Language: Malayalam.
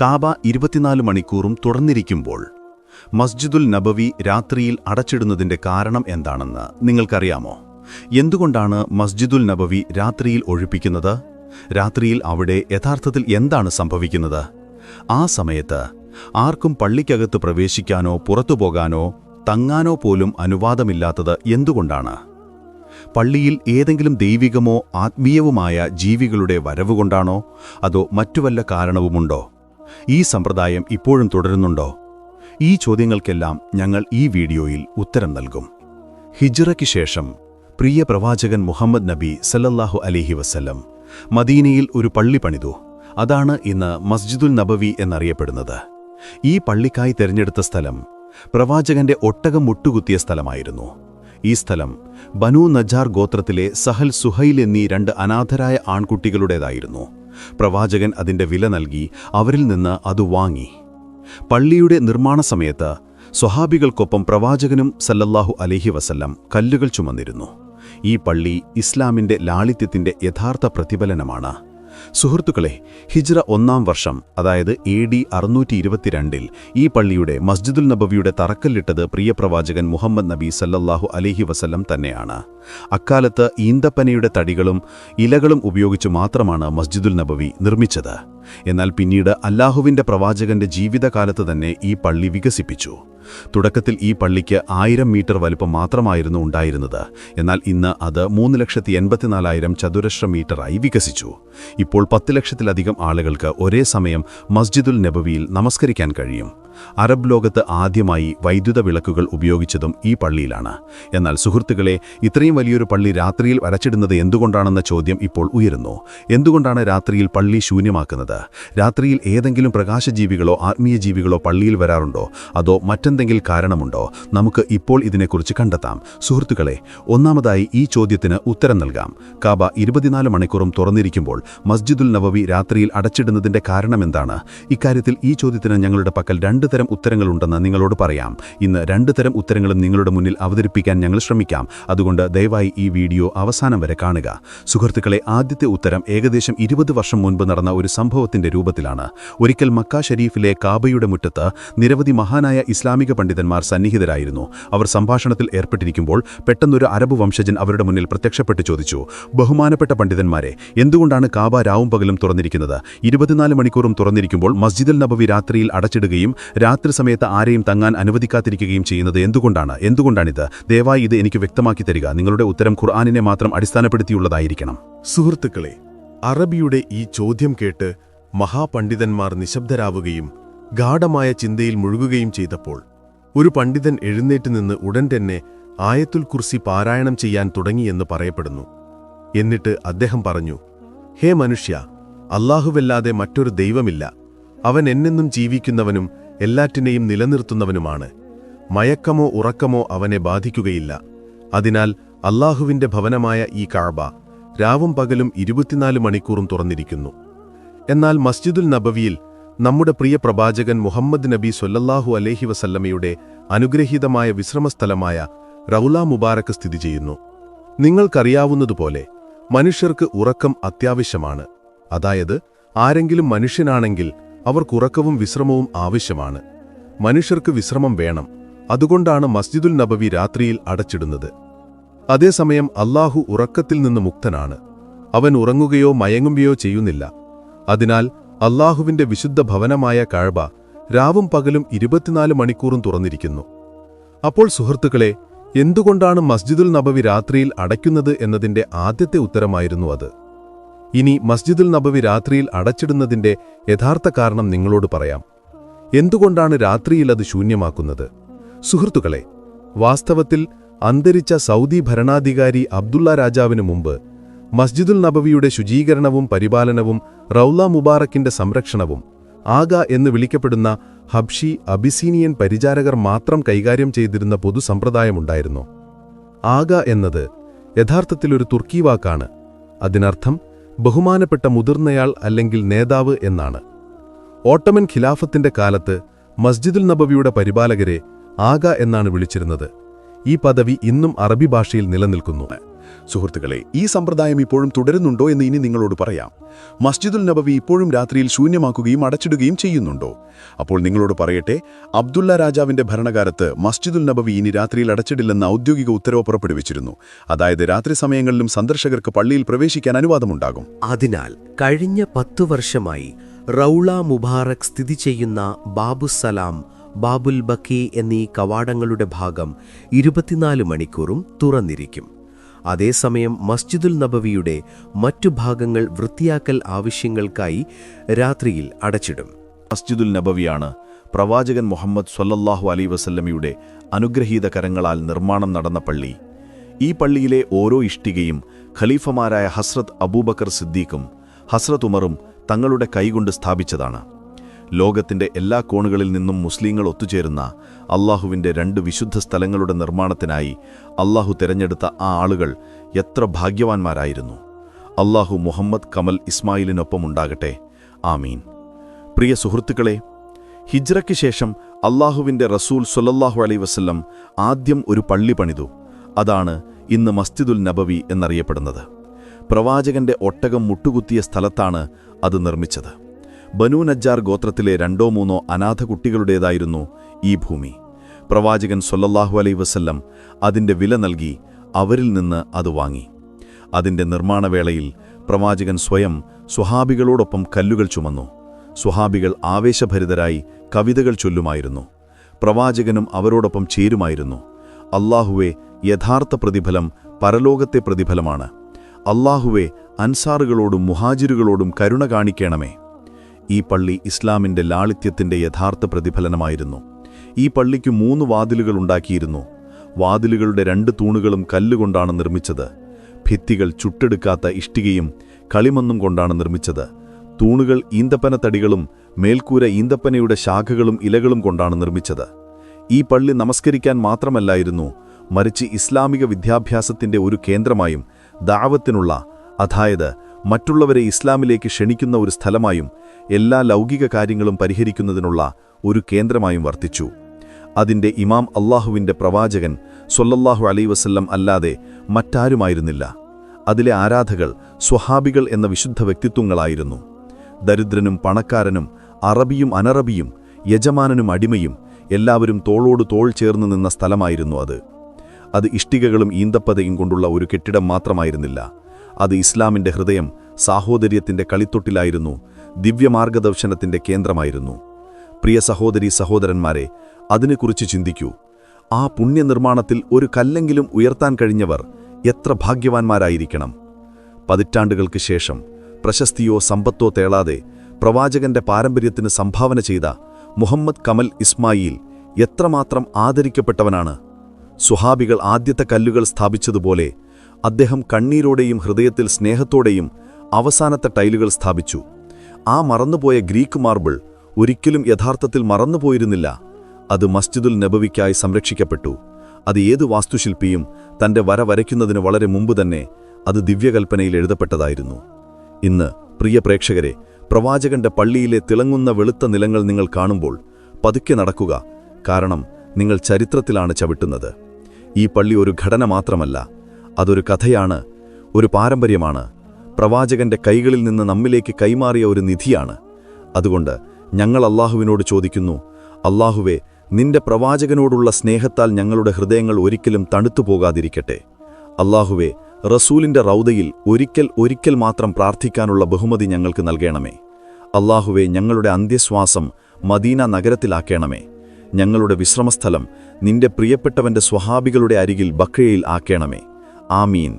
കാബ ഇരുപത്തിനാല് മണിക്കൂറും തുറന്നിരിക്കുമ്പോൾ മസ്ജിദുൽ നബവി രാത്രിയിൽ അടച്ചിടുന്നതിന്റെ കാരണം എന്താണെന്ന് നിങ്ങൾക്കറിയാമോ? എന്തുകൊണ്ടാണ് മസ്ജിദുൽ നബവി രാത്രിയിൽ ഒഴിപ്പിക്കുന്നത്? രാത്രിയിൽ അവിടെ യഥാർത്ഥത്തിൽ എന്താണ് സംഭവിക്കുന്നത്? ആ സമയത്ത് ആർക്കും പള്ളിക്കകത്ത് പ്രവേശിക്കാനോ പുറത്തു പോകാനോ തങ്ങാനോ പോലും അനുവാദമില്ലാത്തത് എന്തുകൊണ്ടാണ്? പള്ളിയിൽ ഏതെങ്കിലും ദൈവികമോ ആത്മീയവുമായ ജീവികളുടെ വരവുകൊണ്ടാണോ? അതോ മറ്റു വല്ല കാരണവുമുണ്ടോ? ഈ സമ്പ്രദായം ഇപ്പോഴും തുടരുന്നുണ്ടോ? ഈ ചോദ്യങ്ങൾക്കെല്ലാം ഞങ്ങൾ ഈ വീഡിയോയിൽ ഉത്തരം നൽകും. ഹിജ്റയ്ക്ക് ശേഷം പ്രിയ പ്രവാചകൻ മുഹമ്മദ് നബി സല്ലല്ലാഹു അലിഹി വസല്ലം മദീനയിൽ ഒരു പള്ളി പണിതു. അതാണ് ഇന്ന് മസ്ജിദുൽ നബവി എന്നറിയപ്പെടുന്നത്. ഈ പള്ളിക്കായി തിരഞ്ഞെടുത്ത സ്ഥലം പ്രവാചകന്റെ ഒട്ടകം മുട്ടുകുത്തിയ സ്ഥലമായിരുന്നു. ഈ സ്ഥലം ബനു നജാർ ഗോത്രത്തിലെ സഹൽ സുഹൈൽ എന്നീ രണ്ട് അനാഥരായ ആൺകുട്ടികളുടേതായിരുന്നു. പ്രവാചകൻ അതിന്റെ വില നൽകി അവരിൽ നിന്ന് അത് വാങ്ങി. പള്ളിയുടെ നിർമ്മാണ സമയത്ത് സ്വഹാബികൾക്കൊപ്പം പ്രവാചകനും സല്ലല്ലാഹു അലഹി വസല്ലം കല്ലുകൾ ചുമന്നിരുന്നു. ഈ പള്ളി ഇസ്ലാമിന്റെ ലാളിത്യത്തിന്റെ യഥാർത്ഥ പ്രതിഫലനമാണ്. സുഹൃത്തുക്കളെ ഹിജ്റ ഒന്നാം വർഷം അതായത് എ ഡി അറുന്നൂറ്റി ഇരുപത്തിരണ്ടിൽ ഈ പള്ളിയുടെ മസ്ജിദുൽ നബവിയുടെ തറക്കല്ലിട്ടത് പ്രിയപ്രവാചകൻ മുഹമ്മദ് നബി സല്ലല്ലാഹു അലഹി വസല്ലം തന്നെയാണ്. അക്കാലത്ത് ഈന്തപ്പനയുടെ തടികളും ഇലകളും ഉപയോഗിച്ചു മാത്രമാണ് മസ്ജിദുൽ നബവി നിർമ്മിച്ചത്. എന്നാൽ പിന്നീട് അല്ലാഹുവിന്റെ പ്രവാചകന്റെ ജീവിതകാലത്ത് തന്നെ ഈ പള്ളി വികസിപ്പിച്ചു. തുടക്കത്തിൽ ഈ പള്ളിക്ക് ആയിരം മീറ്റർ വലുപ്പം മാത്രമായിരുന്നു ഉണ്ടായിരുന്നത്. എന്നാൽ ഇന്ന് അത് മൂന്ന് ലക്ഷത്തി എൺപത്തിനാലായിരം ചതുരശ്ര മീറ്ററായി വികസിച്ചു. ഇപ്പോൾ പത്ത് ലക്ഷത്തിലധികം ആളുകൾക്ക് ഒരേ സമയം മസ്ജിദുൽ നബവിയിൽ നമസ്കരിക്കാൻ കഴിയും. അറബ് ലോകത്ത് ആദ്യമായി വൈദ്യുത വിളക്കുകൾ ഉപയോഗിച്ചതും ഈ പള്ളിയിലാണ്. എന്നാൽ സുഹൃത്തുക്കളെ ഇത്രയും വലിയൊരു പള്ളി രാത്രിയിൽ വരച്ചിടുന്നത് എന്തുകൊണ്ടാണെന്ന ചോദ്യം ഇപ്പോൾ ഉയരുന്നു. എന്തുകൊണ്ടാണ് രാത്രിയിൽ പള്ളി ശൂന്യമാക്കുന്നത്? രാത്രിയിൽ ഏതെങ്കിലും പ്രകാശജീവികളോ ആത്മീയ ജീവികളോ പള്ളിയിൽ വരാറുണ്ടോ? അതോ മറ്റെന്തെങ്കിലും കാരണമുണ്ടോ? നമുക്ക് ഇപ്പോൾ ഇതിനെക്കുറിച്ച് കണ്ടെത്താം. സുഹൃത്തുക്കളെ ഒന്നാമതായി ഈ ചോദ്യത്തിന് ഉത്തരം നൽകാം. കാബ ഇരുപത്തിനാല് മണിക്കൂറും തുറന്നിരിക്കുമ്പോൾ മസ്ജിദുൽ നവവി രാത്രിയിൽ അടച്ചിടുന്നതിന്റെ കാരണമെന്താണ്? ഇക്കാര്യത്തിൽ ഈ ചോദ്യത്തിന് ഞങ്ങളുടെ പക്കൽ രണ്ട് തരം ഉത്തരങ്ങളുണ്ടെന്ന് നിങ്ങളോട് പറയാം. ഇന്ന് രണ്ട് തരം ഉത്തരങ്ങളും നിങ്ങളുടെ മുന്നിൽ അവതരിപ്പിക്കാൻ ഞങ്ങൾ ശ്രമിക്കാം. അതുകൊണ്ട് ദയവായി ഈ വീഡിയോ അവസാനം വരെ കാണുക. സുഹൃത്തുക്കളെ ആദ്യത്തെ ഉത്തരം ഏകദേശം ഇരുപത് വർഷം മുൻപ് നടന്ന ഒരു സംഭവത്തിന്റെ രൂപത്തിലാണ്. ഒരിക്കൽ മക്ക ഷരീഫിലെ കാബയുടെ മുറ്റത്ത് നിരവധി മഹാനായ ഇസ്ലാമിക പണ്ഡിതന്മാർ സന്നിഹിതരായിരുന്നു. അവർ സംഭാഷണത്തിൽ ഏർപ്പെട്ടിരിക്കുമ്പോൾ പെട്ടെന്നൊരു അറബ് വംശജൻ അവരുടെ മുന്നിൽ പ്രത്യക്ഷപ്പെട്ട് ചോദിച്ചു ബഹുമാനപ്പെട്ട പണ്ഡിതന്മാരെ എന്തുകൊണ്ടാണ് കാബ രാവും പകലും തുറന്നിരിക്കുന്നത്? ഇരുപത്തിനാല് മണിക്കൂറും തുറന്നിരിക്കുമ്പോൾ മസ്ജിദുൽ നബവി രാത്രിയിൽ അടച്ചിടുകയും രാത്രി സമയത്ത് ആരെയും തങ്ങാൻ അനുവദിക്കാതിരിക്കുകയും ചെയ്യുന്നത് എന്തുകൊണ്ടാണ്? എന്തുകൊണ്ടാണിത്? ദയവായി ഇത് എനിക്ക് വ്യക്തമാക്കി തരിക. നിങ്ങളുടെ ഉത്തരം ഖുർആാനിനെ മാത്രം അടിസ്ഥാനപ്പെടുത്തിയുള്ളതായിരിക്കണം. സുഹൃത്തുക്കളെ അറബിയുടെ ഈ ചോദ്യം കേട്ട് മഹാപണ്ഡിതന്മാർ നിശബ്ദരാവുകയും ഗാഠമായ ചിന്തയിൽ മുഴുകുകയും ചെയ്തപ്പോൾ ഒരു പണ്ഡിതൻ എഴുന്നേറ്റ് നിന്ന് ഉടൻ തന്നെ ആയത്തുൽ കുർസി പാരായണം ചെയ്യാൻ തുടങ്ങിയെന്ന് പറയപ്പെടുന്നു. എന്നിട്ട് അദ്ദേഹം പറഞ്ഞു ഹേ മനുഷ്യ അല്ലാഹുവല്ലാതെ മറ്റൊരു ദൈവമില്ല. അവൻ എന്നെന്നും ജീവിക്കുന്നവനും എല്ലാറ്റിനെയും നിലനിർത്തുന്നവനുമാണ്. മയക്കമോ ഉറക്കമോ അവനെ ബാധിക്കുകയില്ല. അതിനാൽ അല്ലാഹുവിന്റെ ഭവനമായ ഈ കാഴ്ബ രാവും പകലും ഇരുപത്തിനാല് മണിക്കൂറും തുറന്നിരിക്കുന്നു. എന്നാൽ മസ്ജിദുൽ നബവിയിൽ നമ്മുടെ പ്രിയ പ്രവാചകൻ മുഹമ്മദ് നബി സൊല്ലല്ലാഹു അലേഹി വസല്ലമയുടെ അനുഗ്രഹീതമായ വിശ്രമസ്ഥലമായ റൗല മുബാറക്ക് സ്ഥിതി ചെയ്യുന്നു. നിങ്ങൾക്കറിയാവുന്നതുപോലെ മനുഷ്യർക്ക് ഉറക്കം അത്യാവശ്യമാണ്. അതായത് ആരെങ്കിലും മനുഷ്യനാണെങ്കിൽ അവർക്കുറക്കവും വിശ്രമവും ആവശ്യമാണ്. മനുഷ്യർക്ക് വിശ്രമം വേണം. അതുകൊണ്ടാണ് മസ്ജിദുൽ നബവി രാത്രിയിൽ അടച്ചിടുന്നത്. അതേസമയം അല്ലാഹു ഉറക്കത്തിൽ നിന്ന് മുക്തനാണ്. അവൻ ഉറങ്ങുകയോ മയങ്ങുകയോ ചെയ്യുന്നില്ല. അതിനാൽ അള്ളാഹുവിന്റെ വിശുദ്ധ ഭവനമായ കാഴ്ബ രാവും പകലും ഇരുപത്തിനാല് മണിക്കൂറും തുറന്നിരിക്കുന്നു. അപ്പോൾ സുഹൃത്തുക്കളെ എന്തുകൊണ്ടാണ് മസ്ജിദുൽ നബവി രാത്രിയിൽ അടയ്ക്കുന്നത് എന്നതിന്റെ ആദ്യത്തെ ഉത്തരമായിരുന്നു അത്. ഇനി മസ്ജിദുൽ നബവി രാത്രിയിൽ അടച്ചിടുന്നതിന്റെ യഥാർത്ഥ കാരണം നിങ്ങളോട് പറയാം. എന്തുകൊണ്ടാണ് രാത്രിയിൽ അത് ശൂന്യമാക്കുന്നത്? സുഹൃത്തുക്കളെ വാസ്തവത്തിൽ അന്തരിച്ച സൗദി ഭരണാധികാരി അബ്ദുള്ള രാജാവിനു മുമ്പ് മസ്ജിദുൽ നബവിയുടെ ശുചീകരണവും പരിപാലനവും റൌല മുബാറക്കിന്റെ സംരക്ഷണവും ആഗ എന്ന് വിളിക്കപ്പെടുന്ന ഹബ്ഷി അബിസീനിയൻ പരിചാരകർ മാത്രം കൈകാര്യം ചെയ്തിരുന്ന പൊതുസമ്പ്രദായമുണ്ടായിരുന്നു ആഗ എന്നത് യഥാർത്ഥത്തിലൊരു തുർക്കി വാക്കാണ്. അതിനർത്ഥം ബഹുമാനപ്പെട്ട മുതിർന്നയാൾ അല്ലെങ്കിൽ നേതാവ് എന്നാണ്. ഓട്ടമൻ ഖിലാഫത്തിന്റെ കാലത്ത് മസ്ജിദുൽ നബവിയുടെ പരിപാലകരെ ആഗ എന്നാണ് വിളിച്ചിരുന്നത്. ഈ പദവി ഇന്നും അറബി ഭാഷയിൽ നിലനിൽക്കുന്നു. സുഹൃത്തുക്കളെ ഈ സമ്പ്രദായം ഇപ്പോഴും തുടരുന്നുണ്ടോ എന്ന് ഇനി നിങ്ങളോട് പറയാം. മസ്ജിദുൽ നബവി ഇപ്പോഴും രാത്രിയിൽ ശൂന്യമാക്കുകയും അടച്ചിടുകയും ചെയ്യുന്നുണ്ടോ? അപ്പോൾ നിങ്ങളോട് പറയട്ടെ അബ്ദുള്ള രാജാവിന്റെ ഭരണകാലത്ത് മസ്ജിദുൽ നബവി ഇനി രാത്രിയിൽ അടച്ചിടില്ലെന്ന ഔദ്യോഗിക ഉത്തരവ് പുറപ്പെടുവിച്ചിരുന്നു. അതായത് രാത്രി സമയങ്ങളിലും സന്ദർശകർക്ക് പള്ളിയിൽ പ്രവേശിക്കാൻ അനുവാദമുണ്ടാകും. അതിനാൽ കഴിഞ്ഞ പത്തു വർഷമായി റൗള മുബാറക് സ്ഥിതി ചെയ്യുന്ന ബാബുസലാം ബാബുൽ ബക്കി എന്നീ കവാടങ്ങളുടെ ഭാഗം ഇരുപത്തിനാല് മണിക്കൂറും തുറന്നിരിക്കും. അതേസമയം മസ്ജിദുൽ നബവിയുടെ മറ്റു ഭാഗങ്ങൾ വൃത്തിയാക്കൽ ആവശ്യങ്ങൾക്കായി രാത്രിയിൽ അടച്ചിടും. മസ്ജിദുൽ നബവിയാണ് പ്രവാചകൻ മുഹമ്മദ് സ്വല്ലല്ലാഹു അലൈ വസല്ലമിയുടെ അനുഗ്രഹീത കരങ്ങളാൽ നിർമ്മാണം നടന്ന പള്ളി. ഈ പള്ളിയിലെ ഓരോ ഇഷ്ടികയും ഖലീഫമാരായ ഹസ്രത് അബൂബക്കർ സിദ്ദീഖും ഹസ്രത് ഉമറും തങ്ങളുടെ കൈകൊണ്ട് സ്ഥാപിച്ചതാണ്. ലോകത്തിന്റെ എല്ലാ കോണുകളിൽ നിന്നും മുസ്ലിങ്ങൾ ഒത്തുചേരുന്ന അള്ളാഹുവിന്റെ രണ്ട് വിശുദ്ധ സ്ഥലങ്ങളുടെ നിർമ്മാണത്തിനായി അള്ളാഹു തിരഞ്ഞെടുത്ത ആ ആളുകൾ എത്ര ഭാഗ്യവാന്മാരായിരുന്നു. അള്ളാഹു മുഹമ്മദ് കമൽ ഇസ്മായിലിനൊപ്പം ഉണ്ടാകട്ടെ. ആമീൻ. പ്രിയ സുഹൃത്തുക്കളെ ഹിജ്റയ്ക്ക് ശേഷം അള്ളാഹുവിന്റെ റസൂൽ സൊല്ലല്ലാഹു അലൈ വസ്ല്ലം ആദ്യം ഒരു പള്ളി പണിതു. അതാണ് ഇന്ന് മസ്ജിദുൽ നബവി എന്നറിയപ്പെടുന്നത്. പ്രവാചകന്റെ ഒട്ടകം മുട്ടുകുത്തിയ സ്ഥലത്താണ് അത് നിർമ്മിച്ചത്. ബനു നജ്ജാർ ഗോത്രത്തിലെ രണ്ടോ മൂന്നോ അനാഥ കുട്ടികളുടേതായിരുന്നു ഈ ഭൂമി. പ്രവാചകൻ സൊല്ലാഹു അലൈ വസല്ലം അതിന്റെ വില നൽകി അവരിൽ നിന്ന് അത് വാങ്ങി. അതിന്റെ നിർമ്മാണവേളയിൽ പ്രവാചകൻ സ്വയം സുഹാബികളോടൊപ്പം കല്ലുകൾ ചുമന്നു. സുഹാബികൾ ആവേശഭരിതരായി കവിതകൾ ചൊല്ലുമായിരുന്നു. പ്രവാചകനും അവരോടൊപ്പം ചേരുമായിരുന്നു. അള്ളാഹുവെ യഥാർത്ഥ പ്രതിഫലം പരലോകത്തെ പ്രതിഫലമാണ്. അള്ളാഹുവെ അൻസാറുകളോടും മുഹാജിരുകളോടും കരുണ കാണിക്കണമേ. ഈ പള്ളി ഇസ്ലാമിന്റെ ലാളിത്യത്തിന്റെ യഥാർത്ഥ പ്രതിഫലനമായിരുന്നു. ഈ പള്ളിക്ക് മൂന്ന് വാതിലുകൾ ഉണ്ടാക്കിയിരുന്നു. വാതിലുകളുടെ രണ്ട് തൂണുകളും കല്ലുകൊണ്ടാണ് നിർമ്മിച്ചത്. ഭിത്തികൾ ചുട്ടെടുക്കാത്ത ഇഷ്ടികയും കളിമണ്ണും കൊണ്ടാണ് നിർമ്മിച്ചത്. തൂണുകൾ ഈന്തപ്പന തടികളും മേൽക്കൂര ഈന്തപ്പനയുടെ ശാഖകളും ഇലകളും കൊണ്ടാണ് നിർമ്മിച്ചത്. ഈ പള്ളി നമസ്കരിക്കാൻ മാത്രമല്ലായിരുന്നു മറിച്ച് ഇസ്ലാമിക വിദ്യാഭ്യാസത്തിന്റെ ഒരു കേന്ദ്രമായും ദാവത്തിനുള്ള അതായത് മറ്റുള്ളവരെ ഇസ്ലാമിലേക്ക് ക്ഷണിക്കുന്ന ഒരു സ്ഥലമായും എല്ലാ ലൗകിക കാര്യങ്ങളും പരിഹരിക്കുന്നതിനുള്ള ഒരു കേന്ദ്രമായും വർത്തിച്ചു. അതിന്റെ ഇമാം അള്ളാഹുവിന്റെ പ്രവാചകൻ സൊല്ലല്ലാഹു അലൈ വസല്ലം അല്ലാതെ മറ്റാരുമായിരുന്നില്ല. അതിലെ ആരാധകൾ സ്വഹാബികൾ എന്ന വിശുദ്ധ വ്യക്തിത്വങ്ങളായിരുന്നു. ദരിദ്രനും പണക്കാരനും അറബിയും അനറബിയും യജമാനനും അടിമയും എല്ലാവരും തോളോട് തോൾ ചേർന്ന് നിന്ന സ്ഥലമായിരുന്നു അത്. അത് ഇഷ്ടികകളും ഈന്തപ്പതയും കൊണ്ടുള്ള ഒരു കെട്ടിടം മാത്രമായിരുന്നില്ല. അത് ഇസ്ലാമിന്റെ ഹൃദയം സാഹോദര്യത്തിന്റെ കളിത്തൊട്ടിലായിരുന്നു ദിവ്യമാർഗദർശനത്തിന്റെ കേന്ദ്രമായിരുന്നു. പ്രിയ സഹോദരി സഹോദരന്മാരെ അതിനെക്കുറിച്ച് ചിന്തിക്കൂ. ആ പുണ്യനിർമ്മാണത്തിൽ ഒരു കല്ലെങ്കിലും ഉയർത്താൻ കഴിഞ്ഞവർ എത്ര ഭാഗ്യവാന്മാരായിരിക്കണം? പതിറ്റാണ്ടുകൾക്ക് ശേഷം പ്രശസ്തിയോ സമ്പത്തോ തേളാതെ പ്രവാചകന്റെ പാരമ്പര്യത്തിന് സംഭാവന ചെയ്ത മുഹമ്മദ് കമൽ ഇസ്മായിൽ എത്രമാത്രം ആദരിക്കപ്പെട്ടവനാണ്. സുഹാബികൾ ആദ്യത്തെ കല്ലുകൾ സ്ഥാപിച്ചതുപോലെ അദ്ദേഹം കണ്ണീരോടെയും ഹൃദയത്തിൽ സ്നേഹത്തോടെയും അവസാനത്തെ ടൈലുകൾ സ്ഥാപിച്ചു. ആ മറന്നുപോയ ഗ്രീക്ക് മാർബിൾ ഒരിക്കലും യഥാർത്ഥത്തിൽ മറന്നുപോയിരുന്നില്ല. അത് മസ്ജിദുൽ നബവിക്കായി സംരക്ഷിക്കപ്പെട്ടു. അത് ഏതു വാസ്തുശില്പിയും തന്റെ വര വരയ്ക്കുന്നതിന് വളരെ മുമ്പ് തന്നെ അത് ദിവ്യകൽപ്പനയിൽ എഴുതപ്പെട്ടതായിരുന്നു. ഇന്ന് പ്രിയ പ്രേക്ഷകരെ പ്രവാചകന്റെ പള്ളിയിലെ തിളങ്ങുന്ന വെളുത്ത നിലങ്ങൾ നിങ്ങൾ കാണുമ്പോൾ പതുക്കെ നടക്കുക. കാരണം നിങ്ങൾ ചരിത്രത്തിലാണ് ചവിട്ടുന്നത്. ഈ പള്ളി ഒരു ഘടന മാത്രമല്ല. അതൊരു കഥയാണ് ഒരു പാരമ്പര്യമാണ്. പ്രവാചകന്റെ കൈകളിൽ നിന്ന് നമ്മിലേക്ക് കൈമാറിയ ഒരു നിധിയാണ്. അതുകൊണ്ട് ഞങ്ങൾ അള്ളാഹുവിനോട് ചോദിക്കുന്നു അള്ളാഹുവെ നിന്റെ പ്രവാചകനോടുള്ള സ്നേഹത്താൽ ഞങ്ങളുടെ ഹൃദയങ്ങൾ ഒരിക്കലും തണുത്തു പോകാതിരിക്കട്ടെ. അള്ളാഹുവെ റസൂലിന്റെ റൗദയിൽ ഒരിക്കൽ ഒരിക്കൽ മാത്രം പ്രാർത്ഥിക്കാനുള്ള ബഹുമതി ഞങ്ങൾക്ക് നൽകണമേ. അള്ളാഹുവെ ഞങ്ങളുടെ അന്ത്യശ്വാസം മദീന നഗരത്തിലാക്കണമേ. ഞങ്ങളുടെ വിശ്രമസ്ഥലം നിന്റെ പ്രിയപ്പെട്ടവന്റെ സ്വഹാബികളുടെ അരികിൽ ബക്കയയിൽ ആക്കണമേ. ആമീൻ